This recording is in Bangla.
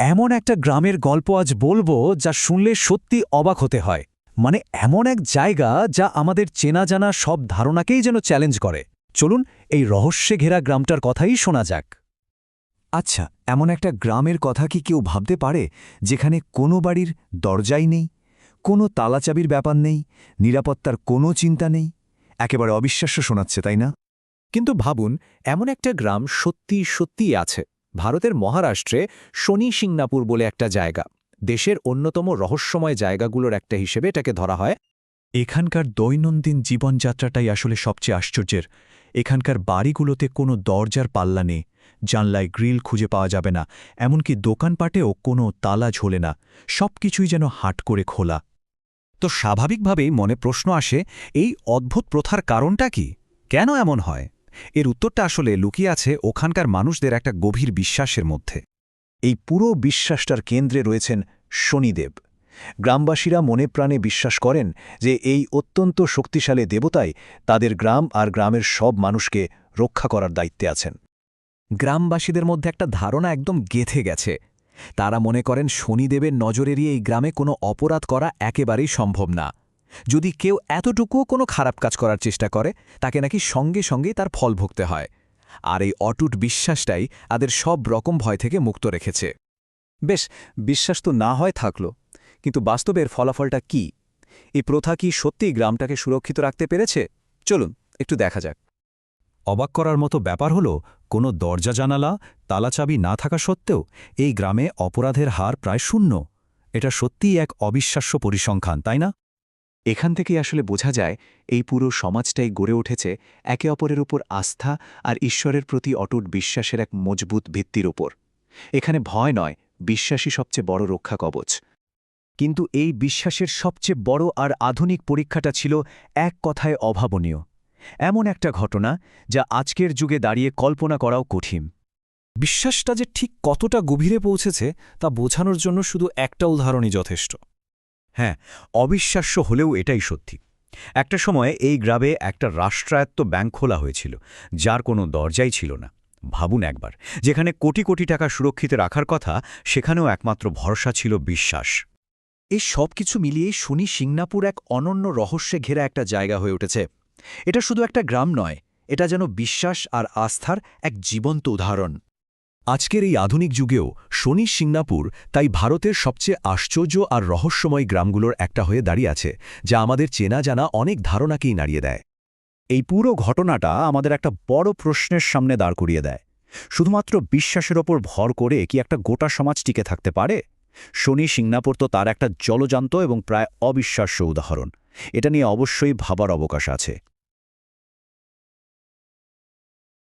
এমন একটা গ্রামের গল্প আজ বলব যা শুনলে সত্যি অবাক হতে হয়। মানে এমন এক জায়গা যা আমাদের চেনা জানা সব ধারণাকেই যেন চ্যালেঞ্জ করে। চলুন এই রহস্যে ঘেরা গ্রামটার কথাই শোনা যাক। আচ্ছা এমন একটা গ্রামের কথা কি কেউ ভাবতে পারে যেখানে কোনো বাড়ির দরজাই নেই, কোনো তালাচাবির ব্যাপার নেই, নিরাপত্তার কোনো চিন্তা নেই? একেবারে অবিশ্বাস্য শোনাচ্ছে, তাই না? কিন্তু ভাবুন, এমন একটা গ্রাম সত্যি সত্যিই আছে। ভারতের মহারাষ্ট্রে শনি সিংনাপুর বলে একটা জায়গা। দেশের অন্যতম রহস্যময় জায়গাগুলোর একটা হিসেবে এটাকে ধরা হয়। এখানকার দৈনন্দিন জীবনযাত্রাটাই আসলে সবচেয়ে আশ্চর্যের। এখানকার বাড়িগুলোতে কোনো দরজার পাল্লা নেই। জানলায় গ্রিল খুঁজে পাওয়া যাবে না। এমনকি দোকানপাটেও কোনো তালা ঝোলে না। সবকিছুই যেন হাট করে খোলা। তো স্বাভাবিকভাবেই মনে প্রশ্ন আসে, এই অদ্ভুত প্রথার কারণটা কি? কেন এমন হয়? এর উত্তরটা আসলে লুকিয়ে আছে ওখানকার মানুষদের একটা গভীর বিশ্বাসের মধ্যে। এই পুরো বিশ্বাসটার কেন্দ্রে রয়েছেন শনিদেব। গ্রামবাসীরা মনে প্রাণে বিশ্বাস করেন যে এই অত্যন্ত শক্তিশালী দেবতাই তাদের গ্রাম আর গ্রামের সব মানুষকে রক্ষা করার দায়িত্বে আছেন। গ্রামবাসীদের মধ্যে একটা ধারণা একদম গেথে গেছে। তারা মনে করেন শনিদেবের নজরেরই এই গ্রামে কোনো অপরাধ করা একেবারেই সম্ভব না। যদি কেউ এতটুকুও কোনো খারাপ কাজ করার চেষ্টা করে, তাকে নাকি সঙ্গে সঙ্গে তার ফল ভুগতে হয়। আর এই অটুট বিশ্বাসটাই তাদের সব রকম ভয় থেকে মুক্ত রেখেছে। বেশ, বিশ্বাস তো না হয় থাকল, কিন্তু বাস্তবের ফলাফলটা কি? এই প্রথা কি সত্যিই গ্রামটাকে সুরক্ষিত রাখতে পেরেছে? চলুন, একটু দেখা যাক। অবাক করার মতো ব্যাপার হল, কোনো দরজা, জানালা, তালাচাবি না থাকা সত্ত্বেও এই গ্রামে অপরাধের হার প্রায় শূন্য। এটা সত্যিই এক অবিশ্বাস্য পরিসংখ্যান, তাই না? এখান থেকেই আসলে বোঝা যায়, এই পুরো সমাজটাই গড়ে উঠেছে একে অপরের উপর আস্থা আর ঈশ্বরের প্রতি অটুট বিশ্বাসের এক মজবুত ভিত্তির ওপর এখানে ভয় নয়, বিশ্বাসই সবচেয়ে বড় রক্ষা কবচ। কিন্তু এই বিশ্বাসের সবচেয়ে বড় আর আধুনিক পরীক্ষাটা ছিল এক কথায় অভাবনীয়। এমন একটা ঘটনা যা আজকের যুগে দাঁড়িয়ে কল্পনা করাও কঠিন। বিশ্বাসটা যে ঠিক কতটা গভীরে পৌঁছেছে তা বোঝানোর জন্য শুধু একটা উদাহরণই যথেষ্ট। হ্যাঁ অবিশ্বাস্য হলেও এটাই সত্যি। একটা সময়ে এই গ্রামে একটা রাষ্ট্রায়ত্ত ব্যাংক খোলা হয়েছিল, যার কোনো দরজাই ছিল না। ভাবুন একবার, যেখানে কোটি কোটি টাকা সুরক্ষিত রাখার কথা, সেখানেও একমাত্র ভরসা ছিল বিশ্বাস। এই সব কিছু মিলিয়ে শনি সিংনাপুর এক অনন্য রহস্যে ঘেরা একটা জায়গা হয়ে উঠেছে। এটা শুধু একটা গ্রাম নয়, এটা যেন বিশ্বাস আর আস্থার এক জীবন্ত উদাহরণ। আজকের এই আধুনিক যুগেও শনি সিংনাপুর তাই ভারতের সবচেয়ে আশ্চর্য আর রহস্যময় গ্রামগুলোর একটা হয়ে দাঁড়িয়ে আছে, যা আমাদের চেনা জানা অনেক ধারণাকেই নাড়িয়ে দেয়। এই পুরো ঘটনাটা আমাদের একটা বড় প্রশ্নের সামনে দাঁড় করিয়ে দেয়। শুধুমাত্র বিশ্বাসের ওপর ভর করে কি একটা গোটা সমাজ টিকে থাকতে পারে? শনি সিংনাপুর তো তার একটা জলজান্ত এবং প্রায় অবিশ্বাস্য উদাহরণ। এটা নিয়ে অবশ্যই ভাবার অবকাশ আছে।